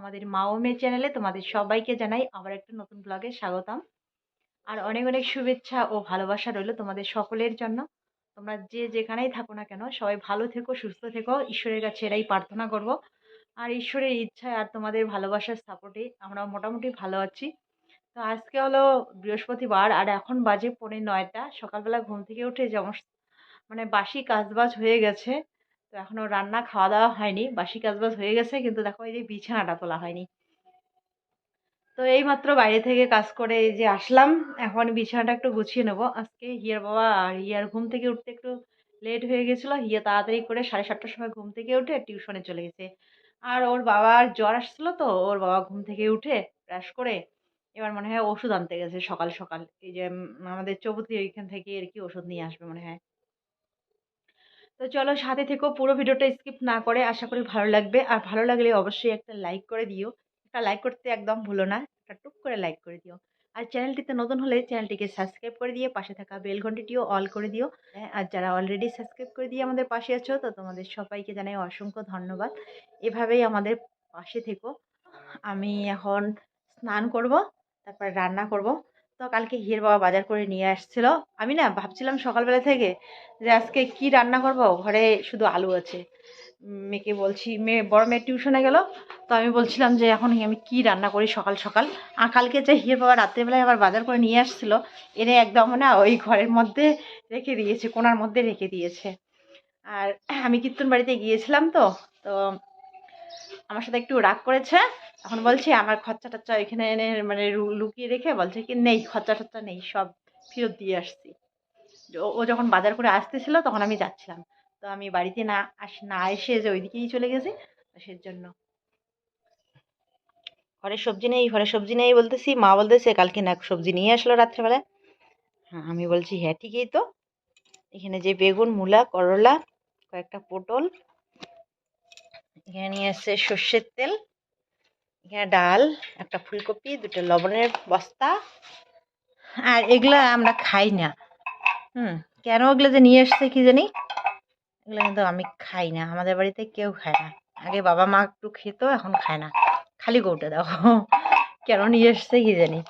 আমাদের মা ও মেয়ে চ্যানেলে তোমাদের সবাইকে জানাই আবার একটা নতুন ব্লগে স্বাগতম। আর অনেক অনেক শুভেচ্ছা ও ভালোবাসা রইল তোমাদের সকলের জন্য। তোমরা যে যেখানেই থাকো না কেন, সবাই ভালো থেকো, সুস্থ থেকো, ঈশ্বরের কাছে এরাই প্রার্থনা করব। আর ঈশ্বরের ইচ্ছায় আর তোমাদের ভালোবাসার সাপোর্টে আমরা মোটামুটি ভালো আছি। তো আজকে হলো বৃহস্পতিবার আর এখন বাজে পৌনে নয়টা। সকালবেলা ঘুম থেকে উঠে যেমন মানে বাসি কাজবাজ হয়ে গেছে। তো এখনও রান্না খাওয়া দাওয়া হয়নি, বাসি কাজবাজ হয়ে গেছে, কিন্তু দেখো এই যে বিছানাটা তোলা হয়নি। তো এইমাত্র বাইরে থেকে কাজ করে এই যে আসলাম, এখন বিছানাটা একটু গুছিয়ে নেব। আজকে হিয়ার বাবা আর হিয়ার ঘুম থেকে উঠতে একটু লেট হয়ে গেছিল, হিয়া তাড়াতাড়ি করে সাড়ে সাতটার সময় ঘুম থেকে উঠে টিউশনে চলে গেছে। আর ওর বাবার জ্বর আসছিল তো, ওর বাবা ঘুম থেকে উঠে ব্রাশ করে এবার মনে হয় ওষুধ আনতে গেছে সকাল সকাল। এই যে আমাদের চৌবতী ওইখান থেকে আর কি ওষুধ নিয়ে আসবে মনে হয়। তো চলো সাথে থেকো পুরো ভিডিওটা স্কিপ না করে আশা করি ভালো লাগবে। আর ভালো লাগলে অবশ্যই একটা লাইক করে দিও। একটা লাইক করতে একদম ভুলো না একটা টুক করে লাইক করে দিও। আর চ্যানেলটিতে নতুন হলে চ্যানেলটিকে সাবস্ক্রাইব করে দিয়ে পাশে থাকা বেল ঘন্টিটিও অল করে দিও। হ্যাঁ, আর যারা অলরেডি সাবস্ক্রাইব করে দিয়ে আমাদের পাশে আছো তো তোমাদের সবাইকে জানাই অসংখ্য ধন্যবাদ। এভাবেই আমাদের পাশে থেকো। আমি এখন স্নান করব তারপর রান্না করব। তো কালকে হিয়ের বাবা বাজার করে নিয়ে আসছিল। আমি না ভাবছিলাম সকালবেলা থেকে যে আজকে কি রান্না করব? ঘরে শুধু আলু আছে। মেয়েকে বলছি, মেয়ে, বড় মেয়ে টিউশনে গেল? তো আমি বলছিলাম যে এখন আমি কি রান্না করি সকাল সকাল? আর কালকে যে হিয়ের বাবা রাত্রেবেলায় আবার বাজার করে নিয়ে আসছিল, এনে একদম না ওই ঘরের মধ্যে রেখে দিয়েছে, কোনার মধ্যে রেখে দিয়েছে। আর আমি কীর্তন বাড়িতে গিয়েছিলাম তো তো আমার সাথে একটু রাগ করেছে। এখন বলছে, আমার খরচা টচ্চা এখানে এনে মানে লুকিয়ে রেখে বলছে কি, নেই খরচা টচ্চা নেই, সব ফেরত দিয়ে আসছি। ও- যখন বাজার করে আসতেছিল তখন আমি যাচ্ছিলাম। তো আমি বাড়িতে না আস, না এসে যে ওইদিকেই চলে গেছি। তো সেজন্য ঘরে সবজি নেই, ঘরে সবজি নেই বলতেছি। মা বলতেছে, কালকে না সবজি নিয়ে আসলো রাত্রেবেলায়। হ্যাঁ আমি বলছি হ্যাঁ ঠিকই তো। এখানে যে বেগুন, মূলা, করলা, কয়েকটা পটল এখানে নিয়ে আসছে সর্ষের তেল। এখানে ডাল, একটা ফুলকপি, দুটো লবণের বস্তা। আর এগুলো আমরা খাই না। হুম, কেন ওগুলো যে নিয়ে এসছে কি জানি? এগুলো কিন্তু আমি খাই না। আমাদের বাড়িতে কেউ খায় না। আগে বাবা মা একটু খেত, এখন খায় না। খালি কৌটে দাও কেন নিয়ে এসছে কি জানি?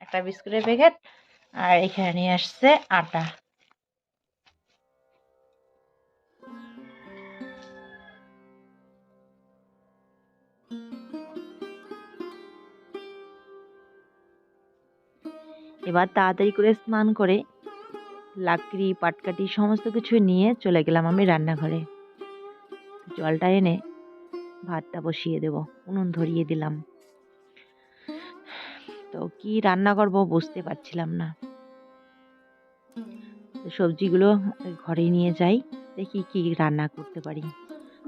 একটা বিস্কুটের প্যাকেট। আর এখানে নিয়ে আসছে আটা। এবার তাড়াতাড়ি করে স্নান করে লাকড়ি, পাটকাঠি সমস্ত কিছু নিয়ে চলে গেলাম আমি রান্নাঘরে। জলটা এনে ভাতটা বসিয়ে দেব, উনুন ধরিয়ে দিলাম। তো কি রান্না করব বুঝতে পারছিলাম না। সবজিগুলো ঘরে নিয়ে যাই, দেখি কি রান্না করতে পারি।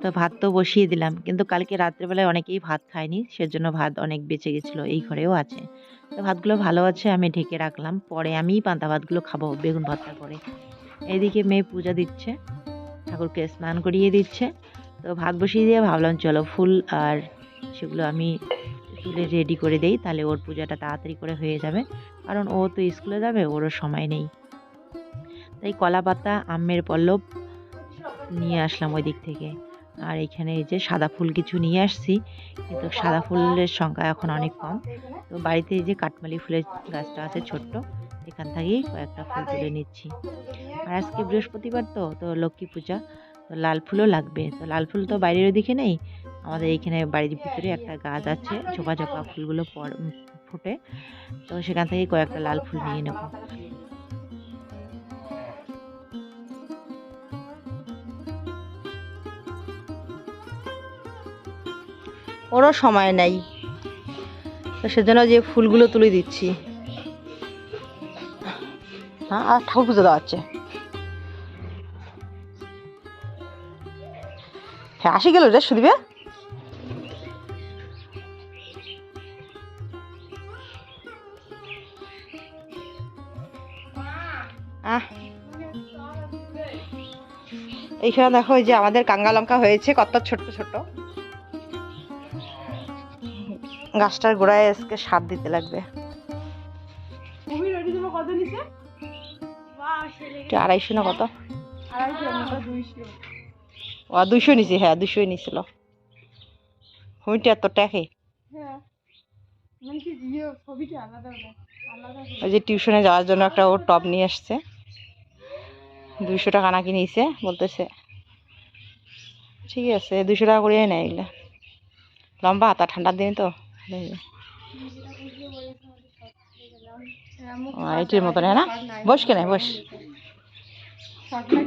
তো ভাত তো বসিয়ে দিলাম। কিন্তু কালকে রাত্রেবেলায় অনেকেই ভাত খায়নি, সেজন্য ভাত অনেক বেঁচে গেছিল, এই ঘরেও আছে। তো ভাতগুলো ভালো আছে, আমি ঢেকে রাখলাম। পরে আমি পান্তা ভাতগুলো খাব, বেগুন ভর্তা করে এইদিকে মেয়ে পূজা দিচ্ছে, ঠাকুরকে স্নান করিয়ে দিচ্ছে। তো ভাত বসিয়ে দিয়ে ভাবলাম, চলো ফুল আর সেগুলো আমি তুলে রেডি করে দেই, তাহলে ওর পূজাটা তাড়াতাড়ি করে হয়ে যাবে। কারণ ও তো স্কুলে যাবে, ওরও সময় নেই। তাই কলা পাতা আমের পল্লব নিয়ে আসলাম ওই দিক থেকে। আর এখানে এই যে সাদা ফুল কিছু নিয়ে আসছি, কিন্তু সাদা ফুলের সংখ্যা এখন অনেক কম। তো বাড়িতে এই যে কাঠমালি ফুলের গাছটা আছে ছোট্ট, এখান থেকেই কয়েকটা ফুল তুলে নিচ্ছি। আর আজকে বৃহস্পতিবার তো তো লক্ষ্মী পূজা, তো লাল ফুলও লাগবে। তো লাল ফুল তো বাইরের দিকে নেই, আমাদের এইখানে বাড়ির ভিতরে একটা গাছ আছে, ঝোপা ঝোপা ফুলগুলো ফোটে। তো সেখান থেকে কয়েকটা লাল ফুল নিয়ে নেব। ওরও সময় নাই। তো সেজন্য যে ফুলগুলো তুলে দিচ্ছি। হ্যাঁ আর ঠাকুর পুজো দেওয়া হচ্ছে। হ্যাঁ আসি গেল রে আহ। এইখানে দেখো যে আমাদের কাঙ্গা লঙ্কা হয়েছে, কত ছোট্ট ছোট্ট। গাছটার গোড়ায় আজকে সার দিতে লাগবে। আড়াইশো না কত? ও দুইশো। নিছি হ্যাঁ দুইশোই নিছিল। হুইটা তো ট্যাকে। হ্যাঁ। মানে কি ইয়ে ছবিটা আলাদা ওটা আলাদা করে। ওই যে টিউশনে যাওয়ার জন্য একটা ও টপ নিয়ে আসছে। দুইশো টাকা নাকি নিয়েছে বলতেছে। ঠিক আছে দুশো টাকা করে নেয় এগুলো। লম্বা হাতা ঠান্ডার দিন তো। হ্যাঁ, ও, এটির মতন হ্যাঁ না? বস কেন বস।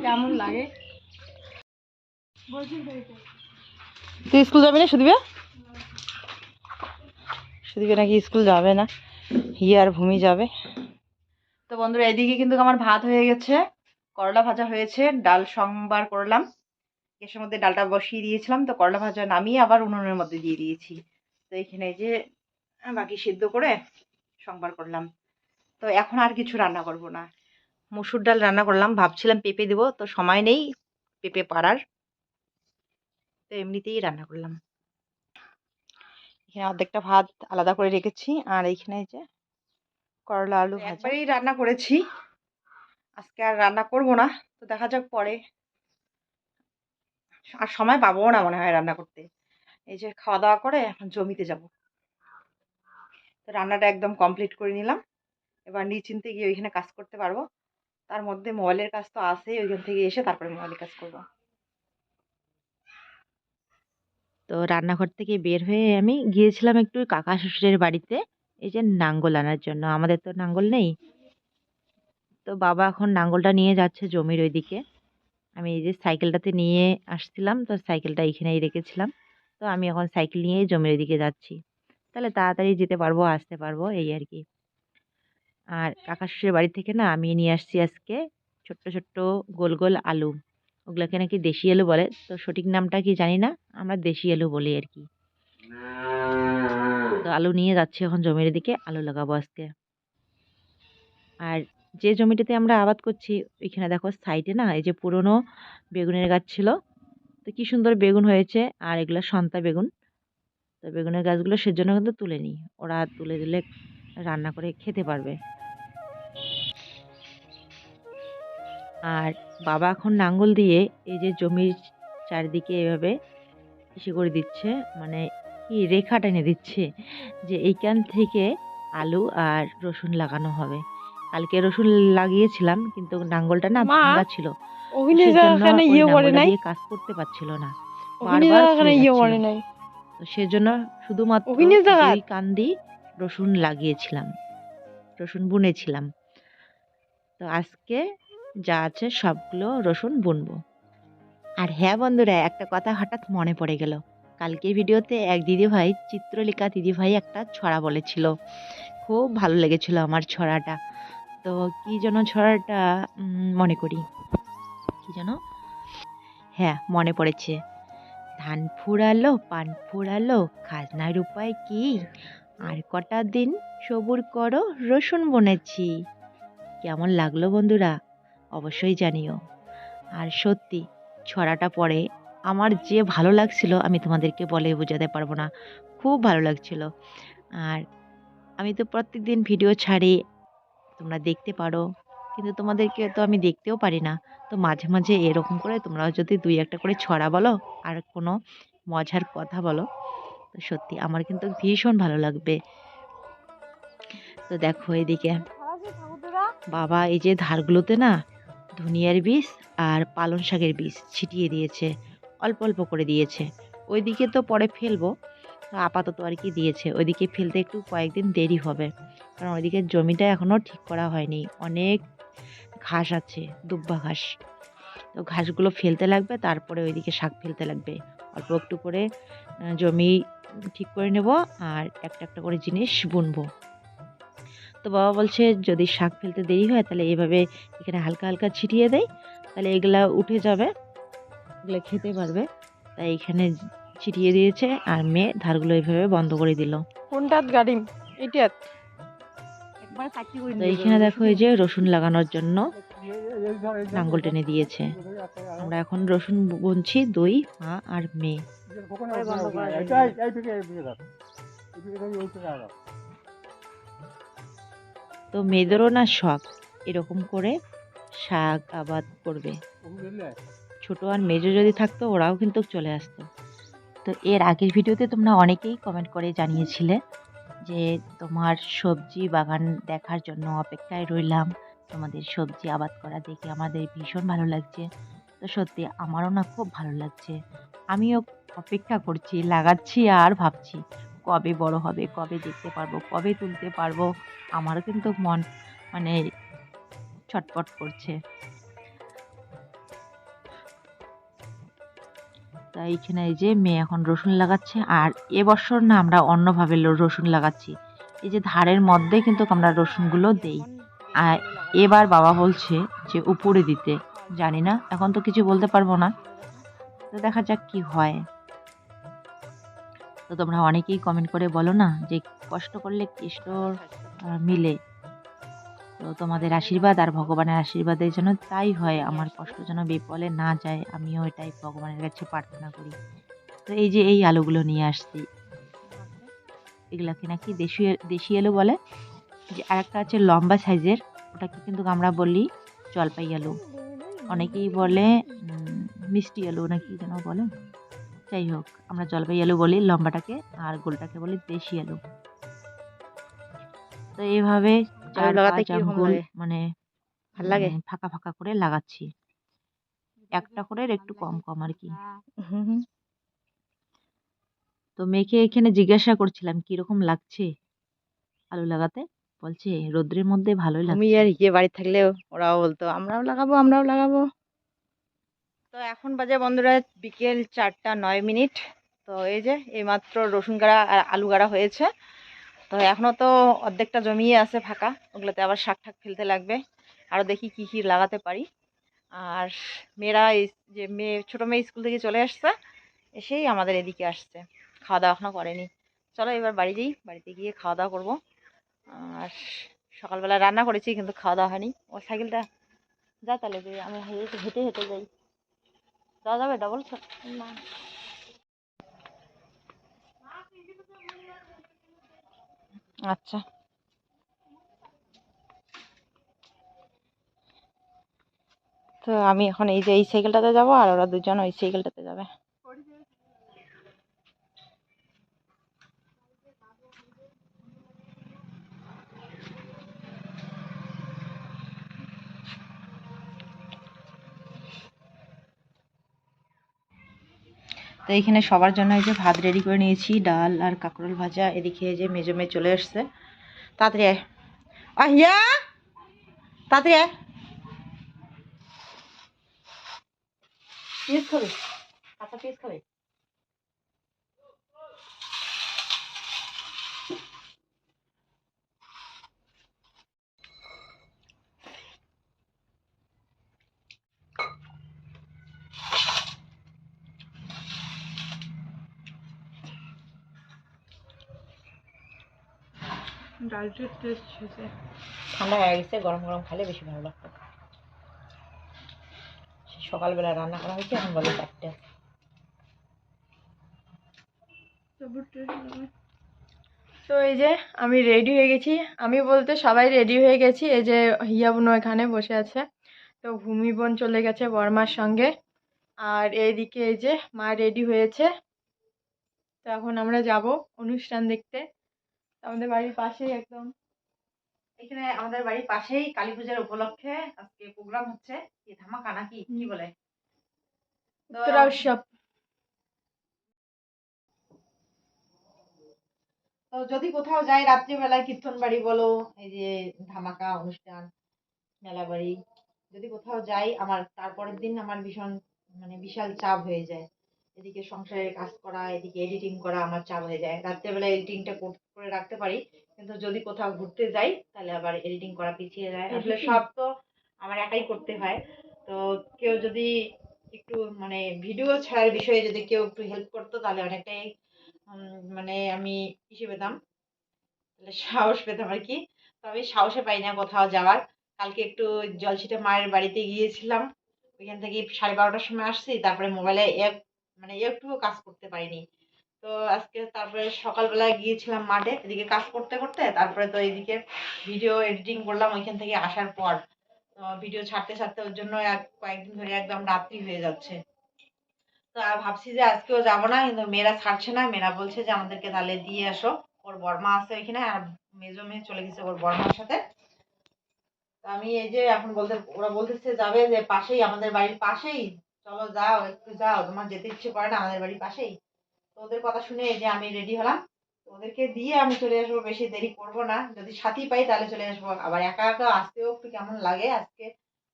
কেমন লাগে। তুই স্কুল যাবি না সুদিবে সুদিবে নাকি স্কুল যাবে না। হিয়া আর ভূমি যাবে। তো বন্ধুরা এদিকে কিন্তু আমার ভাত হয়ে গেছে। করলা ভাজা হয়েছে ডাল সম্বার করলাম। গ্যাসের মধ্যে ডালটা বসিয়ে দিয়েছিলাম তো করলা ভাজা নামিয়ে আবার উনুনের মধ্যে দিয়ে দিয়েছি। তো এখানে যে বাকি সিদ্ধ করে সম্বার করলাম। তো এখন আর কিছু রান্না করব না। মুসুর ডাল রান্না করলাম ভাবছিলাম পেঁপে দেবো তো সময় নেই পেঁপে পাড়ার। তো এমনিতেই রান্না করলাম। এখানে অর্ধেকটা ভাত আলাদা করে রেখেছি আর এইখানে যে করলা আলু একবারেই রান্না করেছি। আজকে আর রান্না করব না তো দেখা যাক পরে। আর সময় পাবো না মনে হয় রান্না করতে। এই যে খাওয়া দাওয়া করে এখন জমিতে যাব। তো রান্নাটা একদম কমপ্লিট করে নিলাম। এবার নিশ্চিন্তে গিয়ে ওইখানে কাজ করতে পারব। তার মধ্যে মোবাইলের কাজ তো আছেই, ওইখান থেকে এসে তারপরে মোবাইলের কাজ করব। তো রান্নাঘর থেকে বের হয়ে আমি গিয়েছিলাম একটু কাকা শ্বশুরের বাড়িতে, এই যে নাঙ্গল আনার জন্য। আমাদের তো নাঙ্গল নেই। তো বাবা এখন নাঙ্গলটা নিয়ে যাচ্ছে জমির ওইদিকে। আমি এই যে সাইকেলটাতে নিয়ে আসছিলাম, তো সাইকেলটা এইখানেই রেখেছিলাম। তো আমি এখন সাইকেল নিয়েই জমির ওইদিকে যাচ্ছি। তাহলে তাড়াতাড়ি যেতে পারব, আসতে পারব, এই আর কি। আর কাকা শ্বশুরের বাড়ি থেকে না আমি নিয়ে আসছি আজকে ছোট্ট ছোট্ট গোল গোল আলু। ওগুলোকে নাকি দেশি আলু বলে। তো সঠিক নামটা কি জানি না, আমরা দেশি আলু বলি আর কি। তো আলু নিয়ে যাচ্ছি এখন জমির দিকে, আলু লাগাবো আজকে। আর যে জমিটাতে আমরা আবাদ করছি, ওইখানে দেখো সাইডে না এই যে পুরনো বেগুনের গাছ ছিল তো কি সুন্দর বেগুন হয়েছে, আর এগুলো সন্তা বেগুন। তো বেগুনের গাছগুলো সেজন্য কিন্তু তুলে নিই। ওরা তুলে দিলে রান্না করে খেতে পারবে। আর বাবা এখন নাঙ্গল দিয়ে এই যে জমির চারিদিকে এভাবে ইসে করে দিচ্ছে মানে কি রেখা টেনে দিচ্ছে যে এইখান থেকে আলু আর রসুন লাগানো হবে। কালকে রসুন লাগিয়েছিলাম কিন্তু নাঙ্গলটা না ভাঙা ছিল। ইয়ে কাজ করতে পারছিল না। ইয়ে সেজন্য শুধুমাত্র দুই কান্দি রসুন লাগিয়েছিলাম রসুন বুনেছিলাম। তো আজকে যা আছে সবগুলো রসুন বুনবো। আর হ্যাঁ বন্ধুরা একটা কথা হঠাৎ মনে পড়ে গেল। কালকে ভিডিওতে এক দিদিভাই চিত্রলেখা দিদিভাই একটা ছড়া বলেছিল। খুব ভালো লেগেছিল আমার ছড়াটা। তো কি যেন ছড়াটা মনে করি। কি যেন? হ্যাঁ মনে পড়েছে। ধান ফুরালো, পান ফুরালো, খাজনার উপায় কি? আর কটা দিন সবুর করো, রসুন বনেছি। কেমন লাগল বন্ধুরা? অবশ্যই জানিও। আর সত্যি, ছড়াটা পড়ে আমার যে ভালো লাগছিল, আমি তোমাদেরকে বলে বোঝাতে পারব না। খুব ভালো লাগছিল। আর আমি তো প্রত্যেক দিন ভিডিও ছাড়ি তোমরা দেখতে পারো। কিন্তু তোমাদেরকে তো আমি দেখতেও পারি না। তো মাঝে মাঝে এরকম করে তোমরাও যদি দুই একটা করে ছড়া বলো আর কোনো মজার কথা বলো, তো সত্যি আমার কিন্তু ভীষণ ভালো লাগবে। তো দেখো এদিকে বাবা এই যে ধারগুলোতে না ধনিয়ার বীজ আর পালং শাকের বীজ ছিটিয়ে দিয়েছে, অল্প অল্প করে দিয়েছে। ওইদিকে তো পরে ফেলব। আপাতত আর কি দিয়েছে। ওইদিকে ফেলতে একটু কয়েকদিন দেরি হবে। কারণ ওইদিকে জমিটা এখনও ঠিক করা হয়নি। অনেক ঘাস আছে, দুব্বা ঘাস। তো ঘাসগুলো ফেলতে লাগবে, তারপরে ওইদিকে শাক ফেলতে লাগবে। অল্প একটু করে জমি ঠিক করে নেব আর একটা একটা করে জিনিস বুনবো। তো বাবা বলছে, যদি শাক ফেলতে দেরি হয়, তাহলে এভাবে এখানে হালকা হালকা ছিটিয়ে দেয় তাহলে এগুলা উঠে যাবে, এগুলো খেতে পারবে। তাই এখানে ছিটিয়ে দিয়েছে আর মেয়ে ধারগুলো এইভাবে বন্ধ করে দিল। কোনটাত গাড়ি এটাত তো এইখানে দেখো এই যে রসুন লাগানোর জন্য নাঙ্গল টেনে দিয়েছে। আমরা এখন রসুন বুনছি দই মা আর মেয়ে। তো মেয়েদেরও না শখ এরকম করে শাক আবাদ করবে। ছোট আর মেজো যদি থাকতো ওরাও কিন্তু চলে আসতো। এর আগের ভিডিওতে তোমরা অনেকেই কমেন্ট করে জানিয়েছিলে যে তোমার সবজি বাগান দেখার জন্য অপেক্ষায় রইলাম। তোমাদের সবজি আবাদ করা দেখে আমাদের ভীষণ ভালো লাগছে। তো সত্যি আমারও না খুব ভালো লাগছে। আমিও অপেক্ষা করছি, লাগাচ্ছি আর ভাবছি কবে বড় হবে, কবে দেখতে পারব, কবে তুলতে পারব। আমারও কিন্তু মন মানে ছটপট করছে। তাই এইখানে এই যে মেয়ে এখন রসুন লাগাচ্ছে আর এবছর না আমরা অন্যভাবে রসুন লাগাচ্ছি। এই যে ধারের মধ্যে কিন্তু আমরা রসুনগুলো দেই। আর এবার বাবা বলছে যে উপরে দিতে। জানি না এখন তো কিছু বলতে পারব না। তো দেখা যাক কি হয়। তো তোমরা অনেকেই কমেন্ট করে বলো না যে কষ্ট করলে আহ, মিলে। তো তোমাদের আশীর্বাদ আর ভগবানের আশীর্বাদের জন্য তাই হয়, আমার কষ্ট যেন বিফলে না যায়, আমিও এটাই ভগবানের কাছে প্রার্থনা করি। তো এই যে এই আলুগুলো নিয়ে আসছি। এগুলাকে নাকি দেশি দেশি আলু বলে? যে আরেকটা আছে লম্বা সাইজের, ওটাকে কিন্তু আমরা বলি জলপাই আলু। অনেকেই বলে মিষ্টি আলু নাকি যেন বলে। যাই হোক, আমরা জলপাই আলু বলি লম্বাটাকে আর গোলটাকে বলি দেশি আলু। তো এইভাবে চার লাগাতে পাঁচ আঙ্গুল লাগে? মানে ভালো লাগে? মানে ফাঁকা ফাঁকা করে লাগাচ্ছি। একটা করে একটু কম কম আর কি। তো মেয়েকে এখানে জিজ্ঞাসা করছিলাম কীরকম লাগছে আলু লাগাতে? বলছে রোদ্রের মধ্যে ভালোই লাগছে। তুমি আর ইয়ে বাড়ি থাকলে ওরাও বলতো আমরাও লাগাবো আমরাও লাগাবো। তো এখন বাজে বন্ধুরা বিকেল চারটা নয় মিনিট। তো এই যে এইমাত্র রসুন গাড়া আর আলু গাড়া হয়েছে। তো এখনও তো অর্ধেকটা জমিয়ে আছে ফাঁকা, ওগুলোতে আবার শাক ঠাক ফেলতে লাগবে। আরও দেখি কি কি লাগাতে পারি। আর মেয়েরা এই যে মেয়ে, ছোটো মেয়ে স্কুল থেকে চলে আসছে, এসেই আমাদের এদিকে আসছে। খাওয়া দাওয়া এখনও করেনি। চলো এবার বাড়ি যাই, বাড়িতে গিয়ে খাওয়া দাওয়া করব। আর সকালবেলা রান্না করেছি, কিন্তু খাওয়া দাওয়া হয়নি। ও সাইকেলটা, যা তাহলে যে আমি হেঁটে হেঁটে যাই। যাওয়া যাবে? ডবল না। আচ্ছা। তো আমি এখন এই যে এই সাইকেলটাতে যাব আর ওরা দুজন ওই সাইকেলটাতে যাবে। তো এইখানে সবার জন্য এই যে ভাত রেডি করে নিয়েছি, ডাল আর কাঁকরোল ভাজা। এদিকে যে মেজো মেয়ে চলে আসছে। তাড়াতাড়ি আয়। তাড়াতাড়ি আয়। পিস খাবে? পিস খাবে? ডালটার টেস্ট হয়েছে। ঠান্ডা হয়ে গেছে গরম গরম খেলে বেশি ভালো লাগতো। সকালবেলা রান্না করা হয়েছে এখন বলে চারটে। তো এই যে আমি রেডি হয়ে গেছি। আমি বলতে সবাই রেডি হয়ে গেছি। এই যে হিয়া বোন এখানে বসে আছে। তো ভূমি বোন চলে গেছে বর্মার সঙ্গে। আর এইদিকে এই যে মা রেডি হয়েছে। তো এখন আমরা যাব অনুষ্ঠান দেখতে। আমাদের বাড়ির পাশেই একদম। এখানে আমাদের বাড়ির পাশেই কালী পূজার উপলক্ষে আজকে প্রোগ্রাম হচ্ছে। ধামাকা নাকি? কি বলে? তো উৎসব তো যদি কোথাও যাই রাত্রিবেলায় কীর্তন বাড়ি বলো এই যে ধামাকা অনুষ্ঠান মেলা বাড়ি যদি কোথাও যাই আমার তারপরের দিন আমার ভীষণ মানে বিশাল চাপ হয়ে যায়। এদিকে সংসারের কাজ করা এদিকে এডিটিং করা আমার চাপ হয়ে যায়। রাত্রেবেলা এডিটিংটা করে রাখতে পারি। কিন্তু যদি কোথাও ঘুরতে যাই তাহলে আবার এডিটিং করা পিছিয়ে যায়। আসলে সব তো আমার একাই করতে হয়। তো কেউ যদি একটু মানে ভিডিও ছাড়ার বিষয়ে যদি কেউ একটু হেল্প করতো তাহলে অনেকটাই মানে আমি ইসে পেতাম। তাহলে সাহস পেতাম আর কি। তো আমি সাহসে পাই না কোথাও যাওয়ার। কালকে একটু জলছিটে মায়ের বাড়িতে গিয়েছিলাম। ওইখান থেকে সাড়ে বারোটার সময় আসছি। তারপরে মোবাইলে এক মানে একটুও কাজ করতে পারিনি। তো আজকে তারপরে সকালবেলা গিয়েছিলাম মাঠে, এদিকে কাজ করতে করতে, তারপরে তো এদিকে ভিডিও এডিটিং করলাম ওইখান থেকে আসার পর। ভিডিও ছাড়তে ছাড়তে ওর জন্য এক, কয়েকদিন ধরে একদম রাত্রি হয়ে যাচ্ছে। তো ভাবছি যে আজকেও যাব না, কিন্তু মেয়েরা ছাড়ছে না, মেয়েরা বলছে যে আমাদেরকে তাহলে দিয়ে আসো। ওর বর্মা আছে ওইখানে, আর মেজো মেয়ে চলে গেছে ওর বর্মার সাথে। আমি এই যে এখন বলতে, ওরা বলতেছে যাবে যে পাশেই, আমাদের বাড়ির পাশেই। চলো যাও, একটু যাও, তোমার যেতে ইচ্ছে করে না, আমাদের বাড়ির পাশেই। ওদের কথা শুনে যে আমি রেডি হলাম ওদেরকে দিয়ে আমি চলে আসব, বেশি দেরি করব না। যদি সাথী পাই তাহলে চলে আসব। আবার একা একা আসতেও একটু কেমন লাগে? আজকে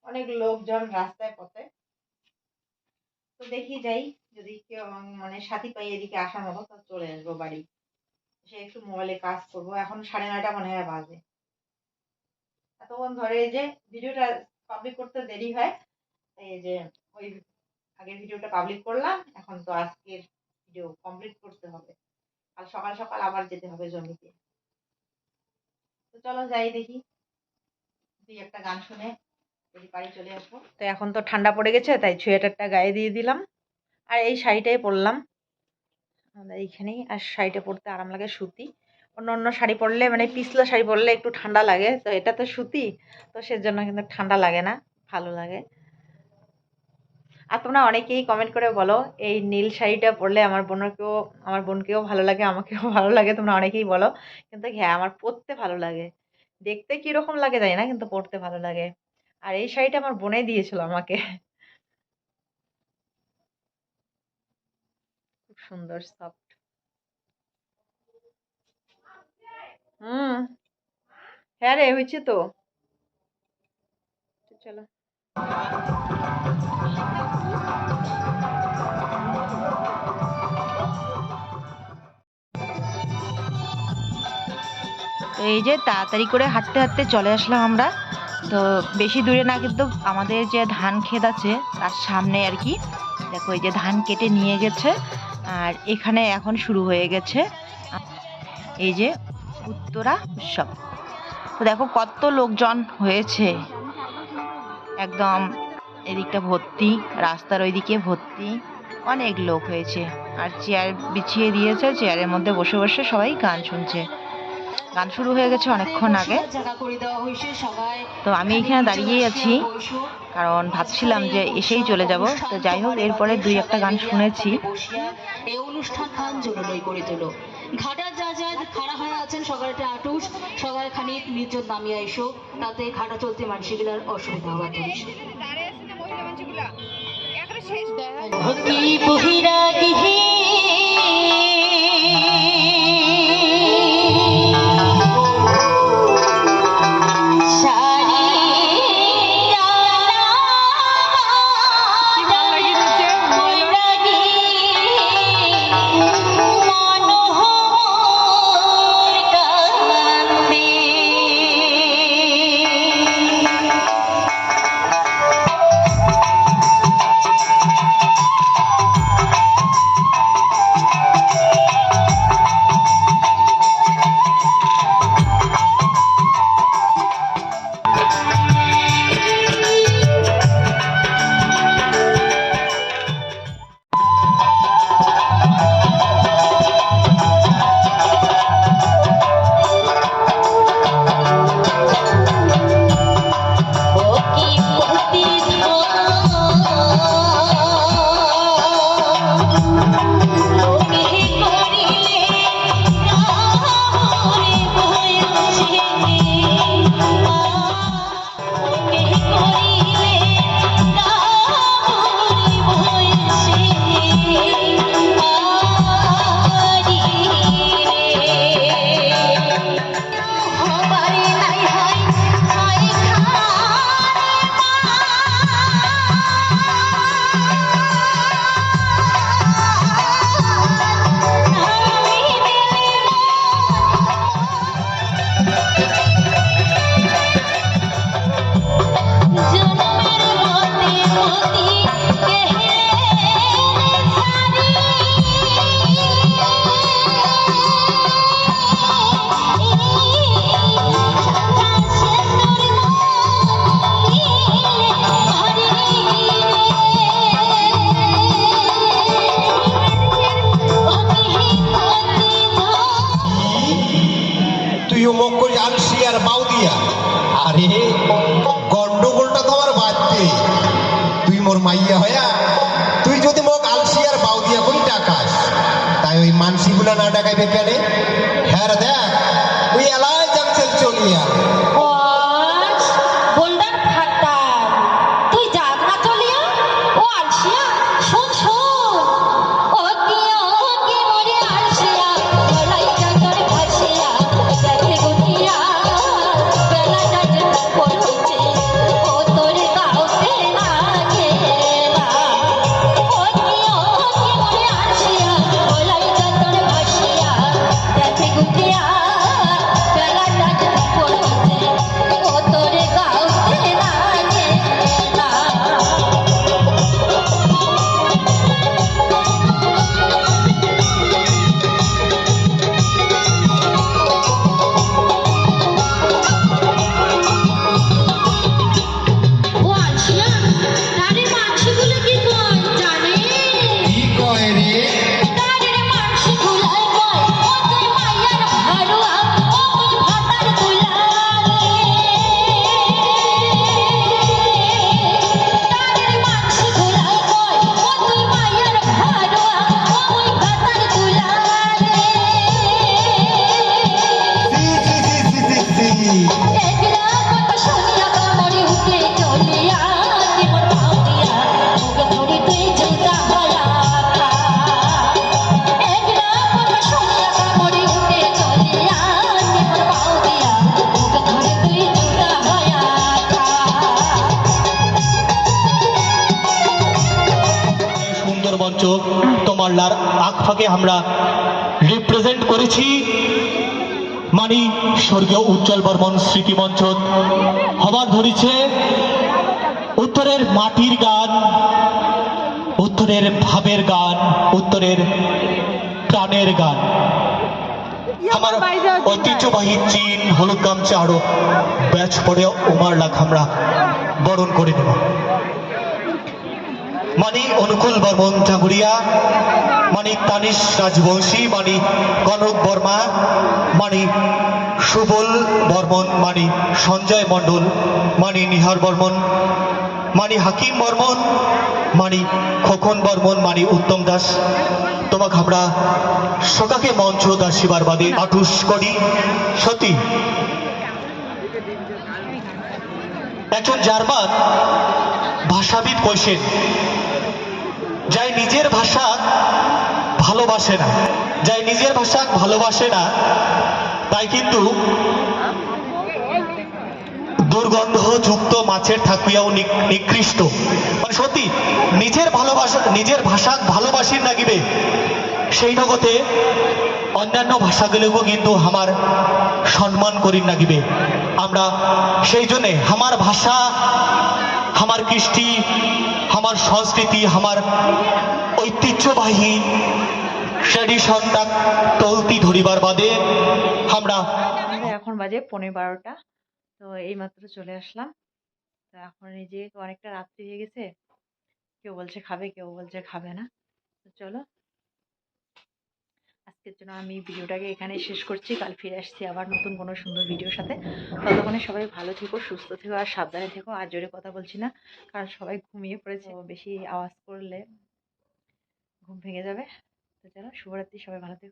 অনেক লোকজন রাস্তায় পথে। তো দেখি যাই, যদি কেউ মানে সাথী পাই এদিকে আসার মতো, তো চলে আসব বাড়ি। সে একটু মোবাইলে কাজ করব। এখন সাড়ে নয়টা মনে হয় বাজে। এতক্ষণ ধরে এই যে ভিডিওটা পাবলিক করতে দেরি হয়, এই যে ওই আগের ভিডিওটা পাবলিক করলাম, এখন তো আজকের ভিডিও কমপ্লিট করতে হবে। কাল সকাল সকাল আবার যেতে হবে জমিতে। তো চলো যাই দেখি। দুই একটা গান শুনে পারি চলে আসব। তো এখন তো ঠান্ডা পড়ে গেছে, তাই সোয়েটারটা গায়ে দিয়ে দিলাম। আর এই শাড়িটাই পরলাম। এইখানেই। আর শাড়িটা পরতে আরাম লাগে সুতি। অন্য অন্য শাড়ি পরলে মানে পিছলা শাড়ি পরলে একটু ঠান্ডা লাগে। তো এটা তো সুতি, তো সেজন্য কিন্তু ঠান্ডা লাগে না, ভালো লাগে। আর তোমরা অনেকেই কমেন্ট করে বলো, এই নীল শাড়িটা পরলে আমার বোনকেও আমার বোনকেও ভালো লাগে, আমাকেও ভালো লাগে, তোমরা অনেকেই বলো। কিন্তু হ্যাঁ আমার পরতে ভালো লাগে। দেখতে কীরকম লাগে জানি না, কিন্তু পরতে ভালো লাগে। আর এই শাড়িটা আমার বোনে দিয়েছিল আমাকে। খুব সুন্দর সফট হুম। হ্যাঁ রে, হয়েছে তো চলো। এই যে তাড়াতাড়ি করে হাঁটতে হাঁটতে চলে আসলাম আমরা। তো বেশি দূরে না, কিন্তু আমাদের যে ধান ক্ষেত আছে, তার সামনে আর কি। দেখো, এই যে ধান কেটে নিয়ে গেছে, আর এখানে এখন শুরু হয়ে গেছে। এই যে উত্তরা উৎসব। তো দেখো কত লোকজন হয়েছে। একদম এদিকটা ভর্তি, রাস্তার ওইদিকে ভর্তি। অনেক লোক হয়েছে। আর চেয়ার বিছিয়ে দিয়েছে চেয়ারের মধ্যে বসে বসে সবাই গান শুনছে। গান শুরু হয়ে গেছে অনেকক্ষণ আগে। তো আমি এখানে দাঁড়িয়েই আছি, কারণ ভাবছিলাম যে এসেই চলে যাব। তো যাই হোক, এরপরে দুই একটা গান শুনেছি। অনুষ্ঠান ঘাটার যা যা খাড়া হয়ে আছেন সকালটা আটুস সকাল খানিক নির্জন নামিয়ে এসো। তাতে ঘাটা চলতে মানুষগুলার অসুবিধা হওয়া কি বহিরা familia. তোমার লার আমরা রিপ্রেজেন্ট করেছি। মানি স্বর্গীয় উজ্জ্বল বর্মন স্মৃতি মঞ্চ হবার ধরেছে। উত্তরের মাটির গান, উত্তরের ভাবের গান, উত্তরের প্রাণের গান। আমার ঐতিহ্যবাহী চীন হলুদ গামছা আরও ব্যাচ পরে ওমার লাখ আমরা বরণ করে নেব। মানি অনুকূল বর্মন ঠাকুরিয়া মানি তানিশ রাজবংশী মানি কনক বর্মা মানি সুবল বর্মন মানি সঞ্জয় মণ্ডল মানি নিহার বর্মন মানি হাকিম বর্মন মানি খোকন বর্মন মানি উত্তম দাস, তোমাকে আমরা সকাকে মঞ্চ দাসিবার বাদে আটুস করি। সতী। একজন জার্মান ভাষাবিদ কইছেন যাই নিজের ভাষা ভালোবাসে না, যাই নিজের ভাষা ভালোবাসে না, তাই কিন্তু দুর্গন্ধযুক্ত মাছের থাকিয়াও নিকৃষ্ট। মানে সত্যি, নিজের ভালোবাসা, নিজের ভাষা ভালোবাসি নাগিবে সেই জগতে অন্যান্য ভাষাগুলোকেও কিন্তু আমার সম্মান করি নাগিবে আমরা সেই জন্যে, আমার ভাষা আমার কৃষ্টি, আমার সংস্কৃতি, আমার ঐতিহ্যবাহী ট্র্যাডিশনটা তলতি ধরিবার বাদে আমরা এখন বাজে পনেরো বারোটা। তো এই মাত্র চলে আসলাম। তো এখন এই যে অনেকটা রাত্রি হয়ে গেছে। কেউ বলছে খাবে, কেউ বলছে খাবে না। চলো আজকের জন্য আমি ভিডিওটাকে এখানে শেষ করছি। কাল ফিরে আসছি আবার নতুন কোনো সুন্দর ভিডিওর সাথে। ততক্ষণে সবাই ভালো থেকো সুস্থ থেকো আর সাবধানে থেকো। আর জোরে কথা বলছি না কারণ সবাই ঘুমিয়ে পড়েছে। বেশি আওয়াজ করলে ঘুম ভেঙে যাবে। তো চলো শুভরাত্রি সবাই ভালো থেকো।